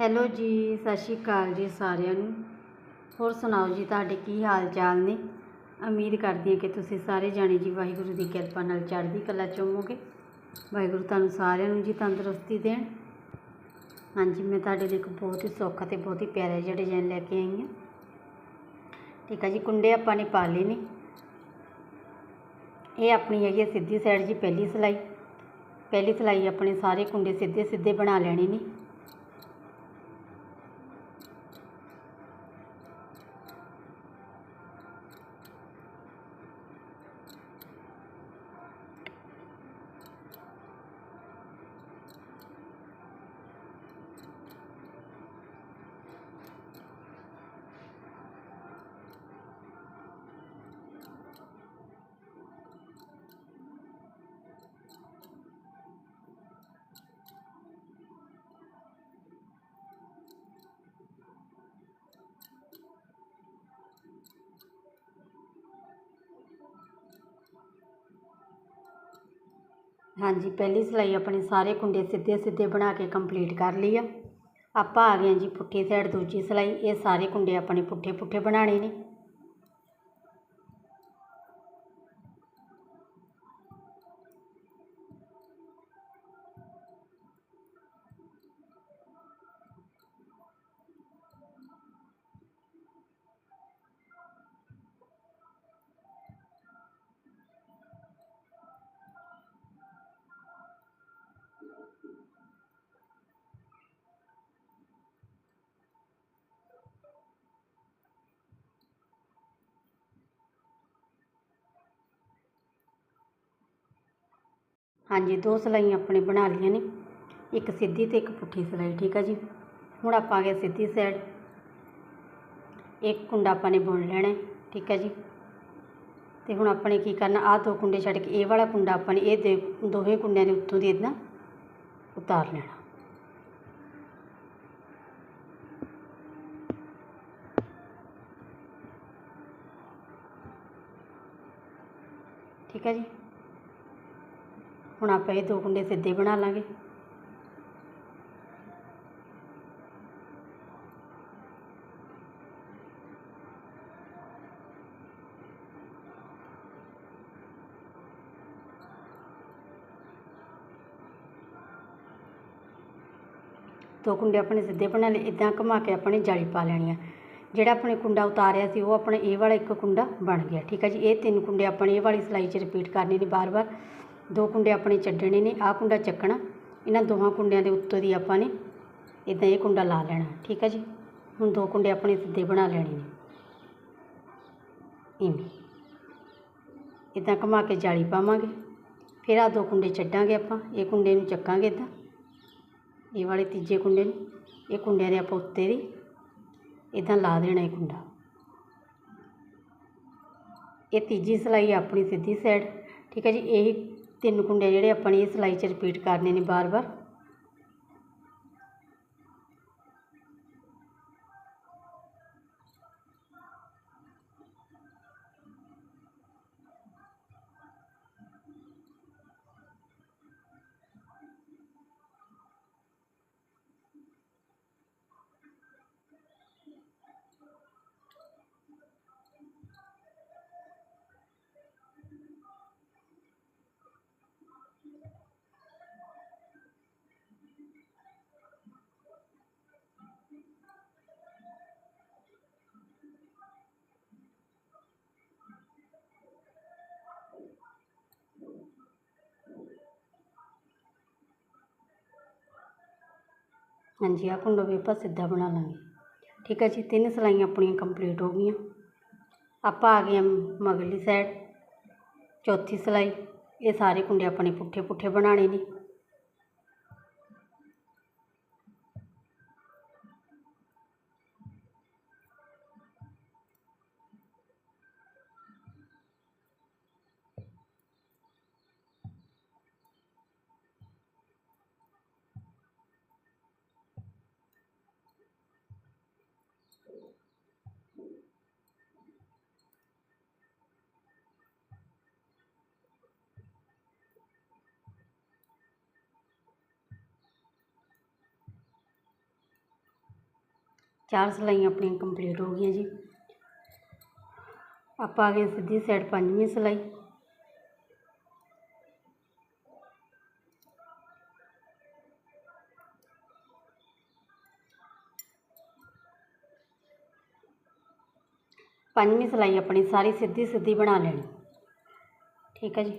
Hello ਜੀ, ਸਤਿ ਸ਼੍ਰੀ ਅਕਾਲ ਜੀ ਸਾਰਿਆਂ ਨੂੰ। ਹੋਰ ਸੁਣਾਓ ਜੀ, ਤੁਹਾਡੇ ਕੀ ਹਾਲ ਚਾਲ ਨੇ? ਉਮੀਦ ਕਰਦੀ ਹਾਂ ਕਿ ਤੁਸੀਂ ਸਾਰੇ ਜਾਣੇ ਜੀ ਵਾਹਿਗੁਰੂ ਦੀ ਕਿਰਪਾ ਨਾਲ ਚੜ੍ਹਦੀ ਕਲਾ 'ਚ ਹੋਵੋਗੇ। ਵਾਹਿਗੁਰੂ ਤੁਹਾਨੂੰ ਸਾਰਿਆਂ ਨੂੰ ਜੀ ਤੰਦਰੁਸਤੀ ਦੇਣ। ਹਾਂਜੀ, ਮੈਂ ਤੁਹਾਡੇ ਲਈ ਇੱਕ ਬਹੁਤ ਹੀ ਸੌਖਾ ਤੇ ਬਹੁਤ ਹੀ ਪਿਆਰਾ ਜਿਹਾ ਡਿਜ਼ਾਈਨ ਲੈ ਕੇ ਆਈ ਹਾਂ। ਠੀਕ ਆ ਜੀ, ਕੁੰਡੇ ਆਪਾਂ ਨੇ ਪਾ ਲਏ ਨੇ। ਇਹ ਆਪਣੀ ਹੈਗੀ ਹੈ ਸਿੱਧੀ ਸਾਈਡ ਜੀ, ਪਹਿਲੀ ਸਿਲਾਈ। ਪਹਿਲੀ ਸਿਲਾਈ ਆਪਣੇ ਸਾਰੇ ਕੁੰਡੇ ਸਿੱਧੇ ਸਿੱਧੇ ਬਣਾ ਲੈਣੇ ਨੇ। ਹਾਂਜੀ, ਪਹਿਲੀ ਸਿਲਾਈ ਆਪਣੇ ਸਾਰੇ ਕੁੰਡੇ ਸਿੱਧੇ ਸਿੱਧੇ ਬਣਾ ਕੇ ਕੰਪਲੀਟ ਕਰ ਲਈ ਆ। ਆਪਾਂ ਆ ਗਏ ਹਾਂ ਜੀ ਪੁੱਠੀ ਸਾਈਡ ਦੂਜੀ ਸਿਲਾਈ। ਇਹ ਸਾਰੇ ਕੁੰਡੇ ਆਪਣੇ ਪੁੱਠੇ ਪੁੱਠੇ ਬਣਾਉਣੇ ਨੇ। ਹਾਂਜੀ, ਦੋ ਸਿਲਾਈਆਂ ਆਪਣੇ ਬਣਾ ਲਈਆਂ ਨੇ। ਇੱਕ ਸਿੱਧੀ ਤੇ ਇੱਕ ਪੁੱਠੀ ਸਿਲਾਈ, ਠੀਕ ਆ ਜੀ? ਹੁਣ ਆਪਾਂ ਆ ਗਏ ਸਿੱਧੀ ਸਾਈਡ ਇੱਕ ਕੁੰਡਾ ਆਪਾਂ ਨੇ ਬੁਣ ਲੈਣਾ, ਠੀਕ ਹੈ ਜੀ? ਤੇ ਹੁਣ ਆਪਾਂ ਨੇ ਕੀ ਕਰਨਾ, ਆਹ ਦੋ ਕੁੰਡੇ ਛੱਡ ਕੇ ਇਹ ਵਾਲਾ ਕੁੰਡਾ ਆਪਾਂ ਨੇ ਇਹ ਦੇ ਦੋਵੇਂ ਕੁੰਡਿਆਂ ਦੇ ਉੱਤੋਂ ਦੀ ਇਦਾਂ ਉਤਾਰ ਲੈਣਾ। ਠੀਕ ਹੈ ਜੀ? ਹੁਣ ਆਪਾਂ ਇਹ ਦੋ ਕੁੰਡੇ ਸਿੱਧੇ ਬਣਾ ਲਾਂਗੇ। ਦੋ ਕੁੰਡੇ ਆਪਣੇ ਸਿੱਧੇ ਬਣਾ ਲਏ ਇਦਾਂ ਘੁਮਾ ਕੇ ਆਪਣੇ ਜਾਲੀ ਪਾ ਲੈਣੀ ਆ। ਜਿਹੜਾ ਆਪਣੇ ਕੁੰਡਾ ਉਤਾਰਿਆ ਸੀ, ਉਹ ਆਪਣੇ ਇਹ ਵਾਲਾ ਇੱਕ ਕੁੰਡਾ ਬਣ ਗਿਆ, ਠੀਕ ਹੈ ਜੀ? ਇਹ ਤਿੰਨ ਕੁੰਡੇ ਆਪਣੇ ਇਹ ਵਾਲੀ ਸਿਲਾਈ 'ਚ ਰਿਪੀਟ ਕਰਨੇ ਨੇ ਬਾਰ-ਬਾਰ। ਦੋ ਕੁੰਡੇ ਆਪਣੇ ਛੱਡਣੇ ਨੇ, ਆਹ ਕੁੰਡਾ ਚੱਕਣਾ, ਇਹਨਾਂ ਦੋਹਾਂ ਕੁੰਡਿਆਂ ਦੇ ਉੱਤੋਂ ਦੀ ਆਪਾਂ ਨੇ ਇੱਦਾਂ ਇਹ ਕੁੰਡਾ ਲਾ ਲੈਣਾ, ਠੀਕ ਹੈ ਜੀ? ਹੁਣ ਦੋ ਕੁੰਡੇ ਆਪਣੇ ਸਿੱਧੇ ਬਣਾ ਲੈਣੇ ਨੇ। ਇਵੇਂ। ਇਦਾਂ ਘੁਮਾ ਕੇ ਜਾਲੀ ਪਾਵਾਂਗੇ, ਫਿਰ ਆ ਦੋ ਕੁੰਡੇ ਛੱਡਾਂਗੇ ਆਪਾਂ, ਇਹ ਕੁੰਡੇ ਨੂੰ ਚੱਕਾਂਗੇ ਇੱਦਾਂ ਇਹ ਵਾਲੇ ਤੀਜੇ ਕੁੰਡੇ ਨੂੰ, ਇਹ ਕੁੰਡਿਆਂ ਦੇ ਆਪਾਂ ਉੱਤੇ ਦੀ ਇੱਦਾਂ ਲਾ ਦੇਣਾ ਇਹ ਕੁੰਡਾ। ਇਹ ਤੀਜੀ ਸਿਲਾਈ ਆਪਣੀ ਸਿੱਧੀ ਸਾਈਡ ਠੀਕ ਹੈ ਜੀ? ਇਹ ਤਿੰਨ ਕੁੰਡੇ ਜਿਹੜੇ ਆਪਾਂ ਨੇ ਇਹ ਸਿਲਾਈ 'ਚ ਰਿਪੀਟ ਕਰਨੇ ਨੇ ਬਾਰ-ਬਾਰ ਹਾਂਜੀ, ਆਹ ਕੁੰਡਾ ਵੀ ਆਪਾਂ ਸਿੱਧਾ ਬਣਾ ਲਾਂਗੇ। ਠੀਕ ਹੈ ਜੀ, ਤਿੰਨ ਸਿਲਾਈਆਂ ਆਪਣੀਆਂ ਕੰਪਲੀਟ ਹੋ ਗਈਆਂ। ਆਪਾਂ ਆ ਗਏ ਹਾਂ ਮਗਲੀ ਸਾਈਡ ਚੌਥੀ ਸਿਲਾਈ, ਇਹ ਸਾਰੇ ਕੁੰਡੇ ਆਪਣੇ ਪੁੱਠੇ ਪੁੱਠੇ ਬਣਾਉਣੇ ਨੇ। ਚਾਰ ਸਿਲਾਈਆਂ ਆਪਣੀਆਂ ਕੰਪਲੀਟ ਹੋ ਗਈਆਂ ਜੀ ਆਪਾਂ ਆ ਗਏ ਸਿੱਧੀ ਸਾਈਡ ਪੰਜਵੀਂ ਸਿਲਾਈ ਪੰਜਵੀਂ ਸਿਲਾਈ ਆਪਣੀ ਸਾਰੀ ਸਿੱਧੀ ਸਿੱਧੀ ਬਣਾ ਲੈਣੀ ਠੀਕ ਹੈ ਜੀ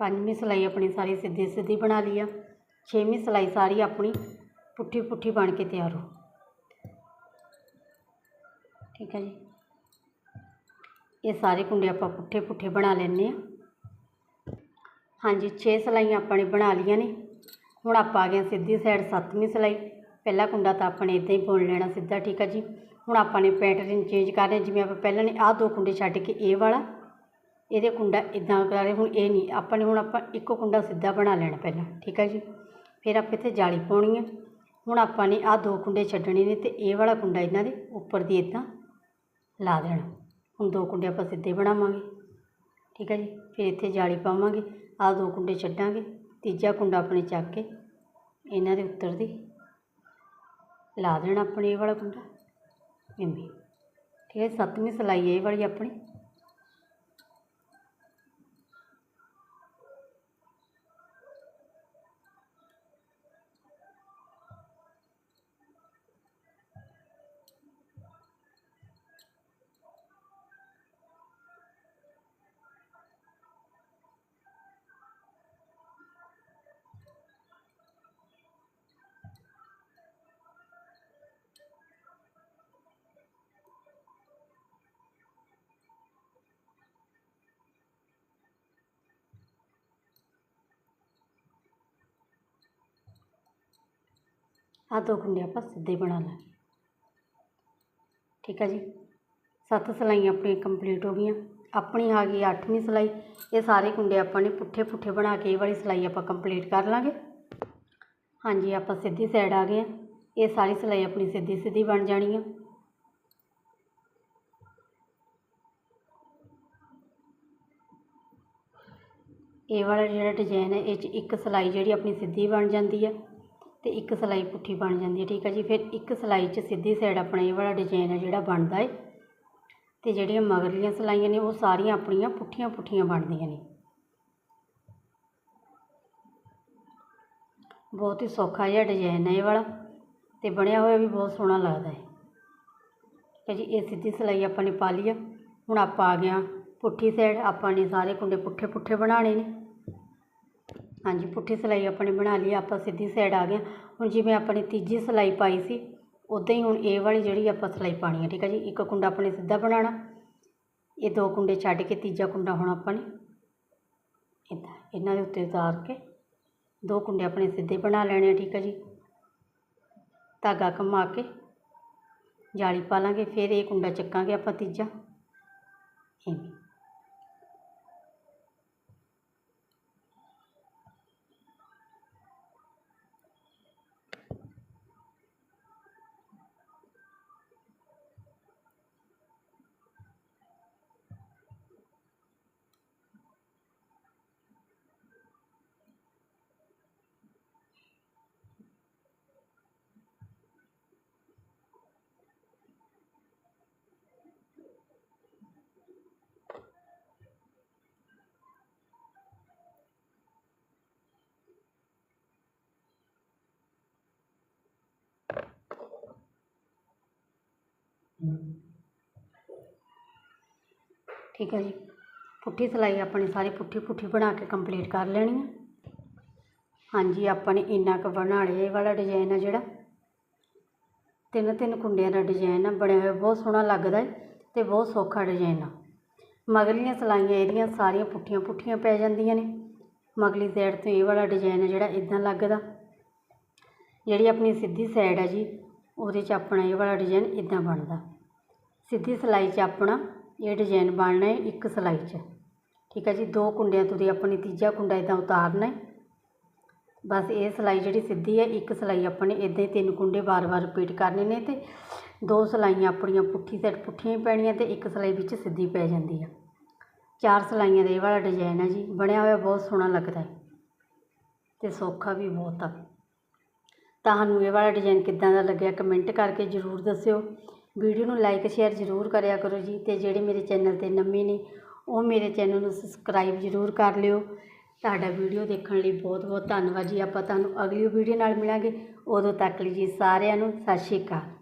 ਪੰਜਵੀਂ ਸਿਲਾਈ ਆਪਣੀ ਸਾਰੀ ਸਿੱਧੀ ਸਿੱਧੀ ਬਣਾ ਲਈ ਆ। ਛੇਵੀਂ ਸਿਲਾਈ ਸਾਰੀ ਆਪਣੀ ਪੁੱਠੀ ਪੁੱਠੀ ਬਣ ਕੇ ਤਿਆਰ ਹੋ। ਠੀਕ ਹੈ ਜੀ। ਇਹ ਸਾਰੇ ਕੁੰਡੇ ਆਪਾਂ ਪੁੱਠੇ ਪੁੱਠੇ ਬਣਾ ਲੈਣੇ ਆ। ਹਾਂਜੀ 6 ਸਿਲਾਈਆਂ ਆਪਾਂ ਨੇ ਬਣਾ ਲਈਆਂ ਨੇ। ਹੁਣ ਆਪਾਂ ਆ ਗਏ ਸਿੱਧੀ ਸਾਈਡ ਸੱਤਵੀਂ ਸਿਲਾਈ। ਪਹਿਲਾ ਕੁੰਡਾ ਤਾਂ ਆਪਾਂ ਨੇ ਇਦਾਂ ਹੀ ਬੁਣ ਲੈਣਾ ਸਿੱਧਾ, ਠੀਕ ਹੈ ਜੀ। ਹੁਣ ਆਪਾਂ ਨੇ ਪੈਟਰਨ ਚੇਂਜ ਕਰ ਰਹੇ ਜਿਵੇਂ ਆਪਾਂ ਪਹਿਲਾਂ ਨੇ ਆਹ ਦੋ ਕੁੰਡੇ ਛੱਡ ਕੇ ਇਹ ਵਾਲਾ ਇਹਦੇ ਕੁੰਡਾ ਇੱਦਾਂ ਕਰ ਹੁਣ ਇਹ ਨਹੀਂ, ਆਪਾਂ ਨੇ ਹੁਣ ਆਪਾਂ ਇੱਕੋ ਕੁੰਡਾ ਸਿੱਧਾ ਬਣਾ ਲੈਣਾ ਪਹਿਲਾਂ, ਠੀਕ ਹੈ ਜੀ? ਫਿਰ ਆਪਾਂ ਇੱਥੇ ਜਾਲੀ ਪਾਉਣੀ ਹੈ ਹੁਣ ਆਪਾਂ ਨੇ ਆਹ ਦੋ ਕੁੰਡੇ ਛੱਡਣੇ ਨੇ ਅਤੇ ਇਹ ਵਾਲਾ ਕੁੰਡਾ ਇਹਨਾਂ ਦੇ ਉੱਪਰ ਦੀ ਇੱਦਾਂ ਲਾ ਦੇਣਾ। ਹੁਣ ਦੋ ਕੁੰਡੇ ਆਪਾਂ ਸਿੱਧੇ ਬਣਾਵਾਂਗੇ, ਠੀਕ ਹੈ ਜੀ? ਫਿਰ ਇੱਥੇ ਜਾਲੀ ਪਾਵਾਂਗੇ, ਆਹ ਦੋ ਕੁੰਡੇ ਛੱਡਾਂਗੇ, ਤੀਜਾ ਕੁੰਡਾ ਆਪਣੇ ਚੱਕ ਕੇ ਇਹਨਾਂ ਦੇ ਉੱਤਰ ਦੀ ਲਾ ਦੇਣਾ ਆਪਣੇ ਇਹ ਵਾਲਾ ਕੁੰਡਾ। ਐਵੇਂ ਠੀਕ ਹੈ ਸੱਤਵੀਂ ਸਿਲਾਈ ਇਹ ਵਾਲੀ ਆਪਣੀ। ਆਹ ਦੋ ਕੁੰਡੇ ਆਪਾਂ ਸਿੱਧੇ ਬਣਾ ਲਾਂਗੇ ਠੀਕ ਹੈ ਜੀ? ਸੱਤ ਸਿਲਾਈਆਂ ਆਪਣੀਆਂ ਕੰਪਲੀਟ ਹੋ ਗਈਆਂ। ਆਪਣੀ ਆ ਗਈ ਅੱਠਵੀਂ ਸਿਲਾਈ। ਇਹ ਸਾਰੇ ਕੁੰਡੇ ਆਪਾਂ ਨੇ ਪੁੱਠੇ ਪੁੱਠੇ ਬਣਾ ਕੇ ਇਹ ਵਾਲੀ ਸਿਲਾਈ ਆਪਾਂ ਕੰਪਲੀਟ ਕਰ ਲਾਂਗੇ। ਹਾਂਜੀ, ਆਪਾਂ ਸਿੱਧੀ ਸਾਈਡ ਆ ਗਏ ਆ। ਇਹ ਸਾਰੀ ਸਿਲਾਈ ਆਪਣੀ ਸਿੱਧੀ ਸਿੱਧੀ ਬਣ ਜਾਣੀ ਆ। ਇਹ ਵਾਲਾ ਜਿਹੜਾ ਡਿਜ਼ਾਈਨ ਹੈ, ਇਹ 'ਚ ਇੱਕ ਸਿਲਾਈ ਜਿਹੜੀ ਆਪਣੀ ਸਿੱਧੀ ਬਣ ਜਾਂਦੀ ਹੈ ਅਤੇ ਇੱਕ ਸਿਲਾਈ ਪੁੱਠੀ ਬਣ ਜਾਂਦੀ ਹੈ, ਠੀਕ ਹੈ ਜੀ। ਫਿਰ ਇੱਕ ਸਿਲਾਈ 'ਚ ਸਿੱਧੀ ਸਾਈਡ ਆਪਣਾ ਇਹ ਵਾਲਾ ਡਿਜ਼ਾਈਨ ਹੈ ਜਿਹੜਾ ਬਣਦਾ ਹੈ ਅਤੇ ਜਿਹੜੀਆਂ ਮਗਰਲੀਆਂ ਸਿਲਾਈਆਂ ਨੇ, ਉਹ ਸਾਰੀਆਂ ਆਪਣੀਆਂ ਪੁੱਠੀਆਂ ਪੁੱਠੀਆਂ ਬਣਦੀਆਂ ਨੇ। ਬਹੁਤ ਹੀ ਸੌਖਾ ਜਿਹਾ ਡਿਜ਼ਾਈਨ ਹੈ ਇਹ ਵਾਲਾ ਅਤੇ ਬਣਿਆ ਹੋਇਆ ਵੀ ਬਹੁਤ ਸੋਹਣਾ ਲੱਗਦਾ ਹੈ ਠੀਕ ਹੈ ਜੀ, ਇਹ ਸਿੱਧੀ ਸਿਲਾਈ ਆਪਾਂ ਨੇ ਪਾ ਲਈ ਆ। ਹੁਣ ਆਪਾਂ ਆ ਗਿਆ ਪੁੱਠੀ ਸਾਈਡ ਆਪਾਂ ਨੇ ਸਾਰੇ ਕੁੰਡੇ ਪੁੱਠੇ ਪੁੱਠੇ ਬਣਾਉਣੇ ਨੇ। ਹਾਂਜੀ, ਪੁੱਠੀ ਸਿਲਾਈ ਆਪਣੀ ਬਣਾ ਲਈ, ਆਪਾਂ ਸਿੱਧੀ ਸਾਈਡ ਆ ਗਏ ਹੁਣ ਜਿਵੇਂ ਆਪਣੀ ਤੀਜੀ ਸਿਲਾਈ ਪਾਈ ਸੀ, ਉੱਦਾਂ ਹੀ ਹੁਣ ਇਹ ਵਾਲੀ ਜਿਹੜੀ ਆਪਾਂ ਸਿਲਾਈ ਪਾਣੀ ਹੈ, ਠੀਕ ਹੈ ਜੀ? ਇੱਕ ਕੁੰਡਾ ਆਪਣੇ ਸਿੱਧਾ ਬਣਾਉਣਾ। ਇਹ ਦੋ ਕੁੰਡੇ ਛੱਡ ਕੇ ਤੀਜਾ ਕੁੰਡਾ ਹੁਣ ਆਪਾਂ ਨੇ ਇੱਦਾਂ, ਇਹਨਾਂ ਦੇ ਉੱਤੇ ਉਤਾਰ ਕੇ ਦੋ ਕੁੰਡੇ ਆਪਣੇ ਸਿੱਧੇ ਬਣਾ ਲੈਣੇ ਆ, ਠੀਕ ਹੈ ਜੀ? ਧਾਗਾ ਘੁਮਾ ਕੇ, ਜਾਲੀ ਪਾ ਲਾਂਗੇ, ਫਿਰ ਇਹ ਕੁੰਡਾ ਚੱਕਾਂਗੇ ਆਪਾਂ ਤੀਜਾ। ਇਵੇਂ ਠੀਕ ਹੈ ਜੀ। ਪੁੱਠੀ ਸਿਲਾਈ ਆਪਣੀ ਸਾਰੀ ਪੁੱਠੀ ਪੁੱਠੀ ਬਣਾ ਕੇ ਕੰਪਲੀਟ ਕਰ ਲੈਣੀ ਹੈ। ਹਾਂਜੀ, ਆਪਾਂ ਨੇ ਇੰਨਾ ਕੁ ਬਣਾ ਲਿਆ ਇਹ ਵਾਲਾ ਡਿਜ਼ਾਈਨ ਹੈ ਜਿਹੜਾ। ਤਿੰਨ ਤਿੰਨ ਕੁੰਡਿਆਂ ਦਾ ਡਿਜ਼ਾਈਨ ਆ, ਬਣਿਆ ਹੋਇਆ, ਬਹੁਤ ਸੋਹਣਾ ਲੱਗਦਾ ਹੈ ਤੇ ਬਹੁਤ ਸੌਖਾ ਡਿਜ਼ਾਈਨ ਆ। ਮਗਲੀਆਂ ਸਿਲਾਈਆਂ ਇਹਦੀਆਂ ਸਾਰੀਆਂ ਪੁੱਠੀਆਂ ਪੁੱਠੀਆਂ ਪੈ ਜਾਂਦੀਆਂ ਨੇ। ਮਗਲੀ ਸਾਈਡ ਤੋਂ ਇਹ ਵਾਲਾ ਡਿਜ਼ਾਈਨ ਹੈ ਜਿਹੜਾ ਇਦਾਂ ਲੱਗਦਾ। ਜਿਹੜੀ ਆਪਣੀ ਸਿੱਧੀ ਸਾਈਡ ਹੈ ਜੀ ਉਹਦੇ 'ਚ ਆਪਣਾ ਇਹ ਵਾਲਾ ਡਿਜ਼ਾਇਨ ਇੱਦਾਂ ਬਣਦਾ। ਸਿੱਧੀ ਸਿਲਾਈ 'ਚ ਆਪਣਾ ਇਹ ਡਿਜ਼ਾਇਨ ਬਣਨਾ ਹੈ ਇੱਕ ਸਿਲਾਈ 'ਚ। ਠੀਕ ਹੈ ਜੀ, ਦੋ ਕੁੰਡਿਆਂ ਤੋਂ ਦੀ ਆਪਣੀ ਤੀਜਾ ਕੁੰਡਾ ਇੱਦਾਂ ਉਤਾਰਨਾ ਹੈ। ਬਸ ਇਹ ਸਿਲਾਈ ਜਿਹੜੀ ਸਿੱਧੀ ਹੈ, ਇੱਕ ਸਿਲਾਈ ਆਪਣੇ ਇੱਦਾਂ ਹੀ ਤਿੰਨ ਕੁੰਡੇ ਵਾਰ-ਵਾਰ ਰਿਪੀਟ ਕਰਨੇ ਨੇ ਤੇ ਦੋ ਸਿਲਾਈਆਂ ਆਪਣੀਆਂ ਪੁੱਠੀ ਸਾਈਡ ਪੁੱਠੀਆਂ ਹੀ ਪੈਣੀਆਂ ਤੇ ਇੱਕ ਸਿਲਾਈ ਵਿੱਚ ਸਿੱਧੀ ਪੈ ਜਾਂਦੀ ਆ। ਚਾਰ ਸਿਲਾਈਆਂ ਦਾ ਇਹ ਵਾਲਾ ਡਿਜ਼ਾਈਨ ਹੈ ਜੀ, ਬਣਿਆ ਹੋਇਆ ਬਹੁਤ ਸੋਹਣਾ ਲੱਗਦਾ ਹੈ ਤੇ ਸੌਖਾ ਵੀ ਬਹੁਤ ਆ। ਤੁਹਾਨੂੰ ਇਹ ਵਾਲਾ ਡਿਜ਼ਾਇਨ ਕਿੱਦਾਂ ਦਾ ਲੱਗਿਆ ਕਮੈਂਟ ਕਰਕੇ ਜ਼ਰੂਰ ਦੱਸਿਓ। ਵੀਡੀਓ ਨੂੰ ਲਾਈਕ ਸ਼ੇਅਰ ਜ਼ਰੂਰ ਕਰਿਆ ਕਰੋ ਜੀ ਅਤੇ ਜਿਹੜੇ ਮੇਰੇ ਚੈਨਲ ਤੇ ਨਵੇਂ ਨੇ, ਉਹ ਮੇਰੇ ਚੈਨਲ ਨੂੰ ਸਬਸਕ੍ਰਾਈਬ ਜ਼ਰੂਰ ਕਰ ਲਿਓ। ਤੁਹਾਡਾ ਵੀਡੀਓ ਦੇਖਣ ਲਈ ਬਹੁਤ ਬਹੁਤ ਧੰਨਵਾਦ ਜੀ। ਆਪਾਂ ਤੁਹਾਨੂੰ ਅਗਲੀ ਵੀਡੀਓ ਨਾਲ ਮਿਲਾਂਗੇ। ਉਦੋਂ ਤੱਕ ਲਈ ਜੀ ਸਾਰਿਆਂ ਨੂੰ ਸਤਿ ਸ਼੍ਰੀ ਅਕਾਲ।